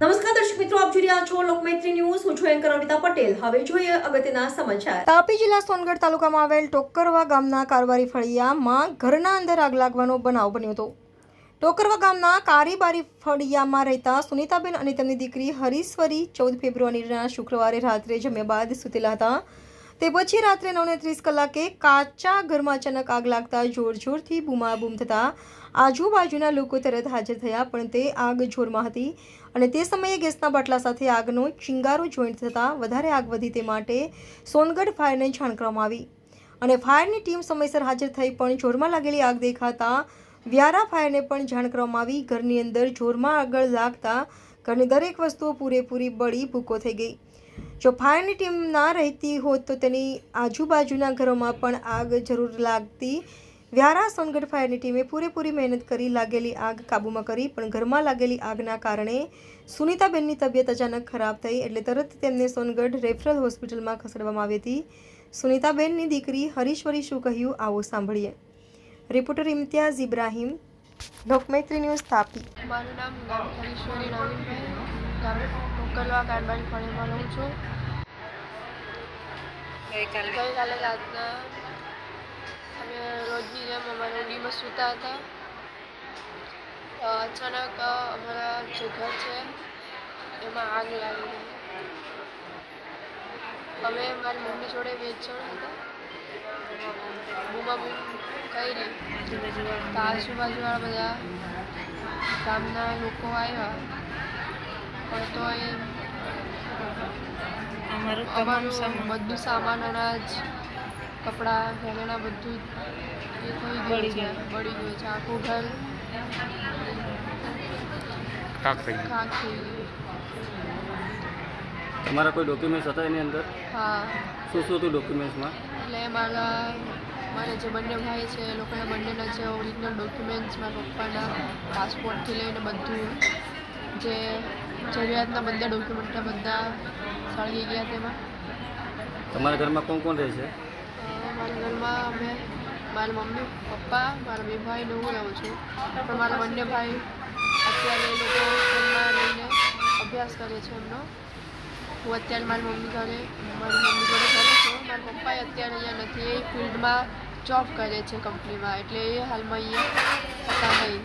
નમસ્કાર ગામના કારવારી ફળિયામાં ઘરના અંદર આગ લાગવાનો બનાવ બન્યો હતો. ટોકરવા ગામના કારીબારી ફળિયામાં રહેતા સુનીતાબેન અને તેમની દીકરી હરીશ્વરી ચૌદ ફેબ્રુઆરીના શુક્રવારે રાત્રે જમ્યા બાદ સૂતેલા હતા. તે પછી રાત્રે નવને ત્રીસ કલાકે કાચા ઘરમાં અચાનક આગ લાગતા જોર જોરથી બૂમાબૂમ થતાં આજુબાજુના લોકો તરત હાજર થયા, પણ તે આગ જોરમાં હતી અને તે સમયે ગેસના બાટલા સાથે આગનો ચિંગારો જોઈન્ટ થતાં વધારે આગ વધી તે માટે સોનગઢ ફાયરને જાણ કરવામાં આવી. અને ફાયરની ટીમ સમયસર હાજર થઈ, પણ જોરમાં લાગેલી આગ દેખાતા વ્યારા ફાયરને પણ જાણ કરવામાં આવી. ઘરની અંદર જોરમાં આગળ લાગતા ઘરની દરેક વસ્તુઓ પૂરેપૂરી બળી ભૂકો થઈ ગઈ. જો ફાયરની ટીમ ના રહેતી હોત તો તેની આજુબાજુના ઘરોમાં પણ આગ જરૂર લાગતી. વ્યારા સોનગઢ ફાયરની ટીમે પૂરેપૂરી મહેનત કરી, લાગેલી આગ કાબૂમાં કરી, પણ ઘરમાં લાગેલી આગના કારણે સુનીતાબેનની તબિયત અચાનક ખરાબ થઈ એટલે તરત તેમને સોનગઢ રેફરલ હોસ્પિટલમાં ખસેડવામાં આવી હતી. સુનીતાબેનની દીકરી હરીશ્વરી શું કહ્યું આવો સાંભળીએ. Reporter Imtiyaz Ibrahim, Lokmaitri news Tapi. મારું નામ હરીશ્વરી નવીનભાઈ ગામ મોકલવા કારબારી ફળીમાં રહું છું. ગઈકાલે. રાતના અમે રોજની જેમ અમારા રૂડીમાં સૂતા હતા. અચાનક અમારા જે ઘર છે એમાં આગ લાગી અમે મારી મમ્મી જોડે બે હતા. જણ હતા કઈ તો આજુબાજુવાળા બધા ગામના લોકો આવ્યા. પણ તોય એ અમારું તમામ અમારું સામાન. બધું સામાન અનાજ કપડાં ઘરેણા બધું જ એ થઈ ગયું છે ગયું. બળી ગયું છે. આખું ઘર કાક થઈ ગયું. ખાક થઈ ગયું. તમારા કોઈ ડોક્યુમેન્ટ્સ હતા એની અંદર? હા. શું શું હતું ડોક્યુમેન્ટ્સમાં એટલે મારા મારા જે બંને ભાઈ છે એ લોકોના બંનેના જે ઓરિજિનલ ડોક્યુમેન્ટ્સ મારા પપ્પાના પાસપોર્ટથી લઈને બધું જે જરૂરિયાતના બધા ડોક્યુમેન્ટના બધા સળગી ગયા તેમાં. તમારા ઘરમાં કોણ કોણ રહે છે? મારા ઘરમાં અમે મારા મમ્મી પપ્પા મારા બે ભાઈ ને હું રહું છું. પણ મારા બંને ભાઈ અત્યારે એ લોકો ફોનમાં રહીને અભ્યાસ કરે છે એમનો. હું અત્યારે મારી મમ્મી ઘરે મારી મમ્મી ઘરે ઘરે છું. મારા પપ્પાએ અત્યારે અહીંયા નથી એ ફિલ્ડમાં જોબ કરે છે કંપનીમાં એટલે એ હાલમાં અહીંયા હતા નહીં.